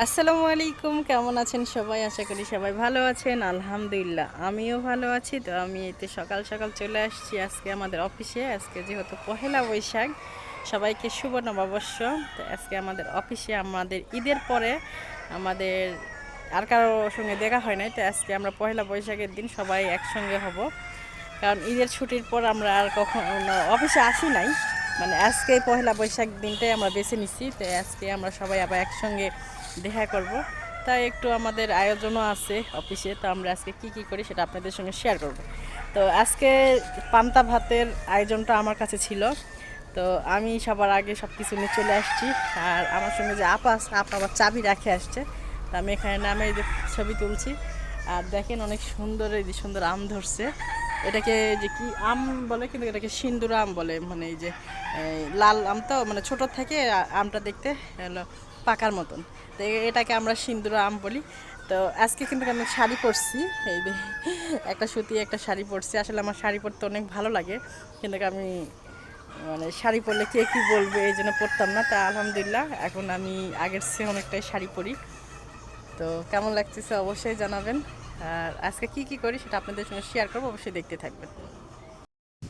আসসালামু আলাইকুম, কেমন আছেন সবাই? আশা করি সবাই ভালো আছেন। আলহামদুলিল্লাহ, আমিও ভালো আছি। তো আমি এতে সকাল সকাল চলে আসছি আজকে আমাদের অফিসে। আজকে যেহেতু পহেলা বৈশাখ, সবাইকে শুভ নববর্ষ। তো আজকে আমাদের অফিসে আমাদের ঈদের পরে আমাদের আর কারোর সঙ্গে দেখা হয় নাই। তো আজকে আমরা পহেলা বৈশাখের দিন সবাই একসঙ্গে হব। কারণ ঈদের ছুটির পর আমরা আর কখনো অফিসে আসি নাই। মানে আজকে পহেলা বৈশাখ দিনটাই আমরা বেছে নিচ্ছি তো আজকে আমরা সবাই আবার একসঙ্গে দেখা করব। তাই একটু আমাদের আয়োজনও আছে অফিসে, তো আমরা আজকে কি কি করি সেটা আপনাদের সঙ্গে শেয়ার করব। তো আজকে পান্তা ভাতের আয়োজনটা আমার কাছে ছিল। তো আমি সবার আগে সব কিছু নিয়ে চলে আসছি। আর আমার সঙ্গে যে আপা আছে, আপা আবার চাবি রাখে আসছে। তো আমি এখানে নামে যে ছবি তুলছি। আর দেখেন অনেক সুন্দর, এই যে সুন্দর আম ধরছে। এটাকে যে কি আম বলে, কিন্তু এটাকে সিন্দুর আম বলে। মানে এই যে লাল আম তো মানে ছোট থেকে আমটা দেখতে পাকার মতন। তো এটাকে আমরা সিন্দুর আম বলি। তো আজকে কিন্তু আমি শাড়ি পরছি। এই একটা সুতি, একটা শাড়ি পরছি। আসলে আমার শাড়ি পরতে অনেক ভালো লাগে। কিন্তু আমি মানে শাড়ি পরলে কে কী বলবে, এই জন্য পরতাম না। তা আলহামদুলিল্লাহ, এখন আমি আগের চেয়ে অনেকটাই শাড়ি পরি। তো কেমন লাগতেছে অবশ্যই জানাবেন। আর আজকে কি কি করি সেটা আপনাদের সঙ্গে শেয়ার করব। অবশ্যই দেখতে থাকবেন।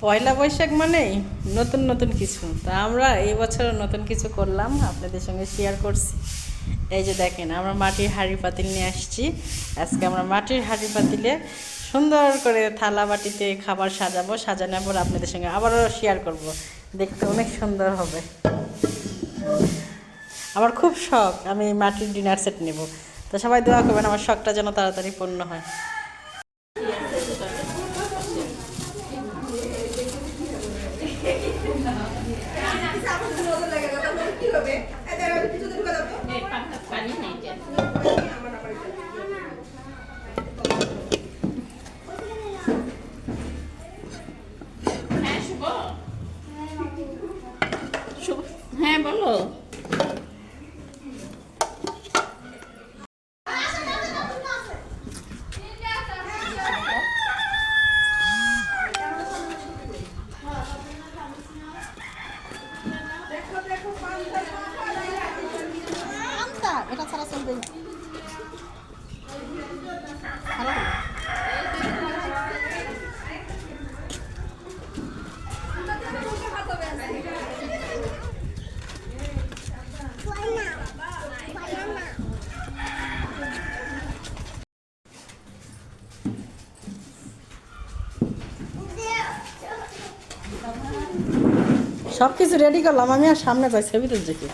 পয়লা বৈশাখ মানেই নতুন নতুন কিছু। তা আমরা এই বছর নতুন কিছু করলাম, আপনাদের সঙ্গে শেয়ার করছি। এই যে দেখেন, আমরা মাটির হাঁড়ি পাতিল নিয়ে আসছি। আজকে আমরা মাটির হাঁড়ি পাতিলে সুন্দর করে থালা বাটিতে খাবার সাজাবো, সাজানোর পর আপনাদের সঙ্গে আবারও শেয়ার করব। দেখতে অনেক সুন্দর হবে। আমার খুব শখ, আমি মাটির ডিনার সেট নেব। তো সবাই দোয়া করবেন, আমার শখটা যেন তাড়াতাড়ি পূর্ণ হ্যাঁ। বলো এটা ছাড়া চলবে না। ভালো হবে। সব কিছু রেডি করলাম, আমি আর সামনে যাই, ছবি তুলছি কি?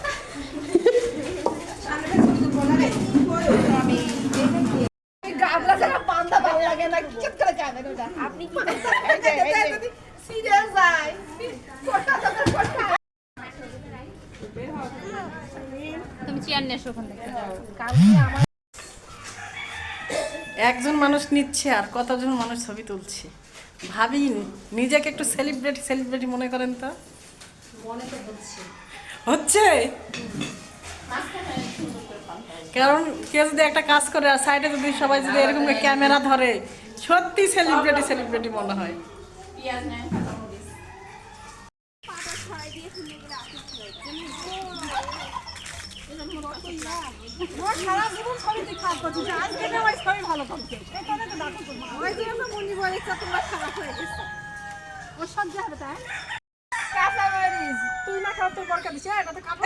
গাবলা ছাড়া পান্তা ভালো লাগে না কি করে খাবেন ওটা আপনি কি সিরিয়াস যাই কোটা তো কোটা তুমি চেয়ার ওখান থেকে। কালকে আমার একজন মানুষ নিচ্ছে আর কতজন মানুষ ছবি তুলছে? ভাবি নিজেকে একটু সেলিব্রেটি সেলিব্রেটি মনে করেন তো? মনে তো হচ্ছে। হচ্ছে? কারণ কেউ যদি একটা কাজ করে আর সাইডে যদি সবাই যদি এরকম ক্যামেরা ধরে সত্যি সেলিব্রেটি সেলিব্রেটি মনে হয় পেঁয়াজ নেয় আমার সারা জীবন সবই তুই করছি করছিস আজকে আমার সবই ভালো করছে। এখানে তো ডাকো তো। ওই জন্য তো মনি বলে তোমার খারাপ হয়ে গেছে। ও সহ্য হবে তাই। কাঁচা মরিচ তুই না খাও তোর বরকা দিছে এটা তো যাব